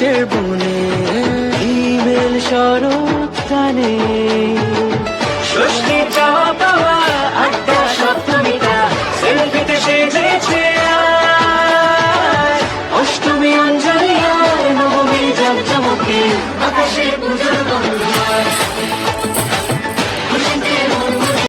কাশের বনে ইমেল শরৎ টানে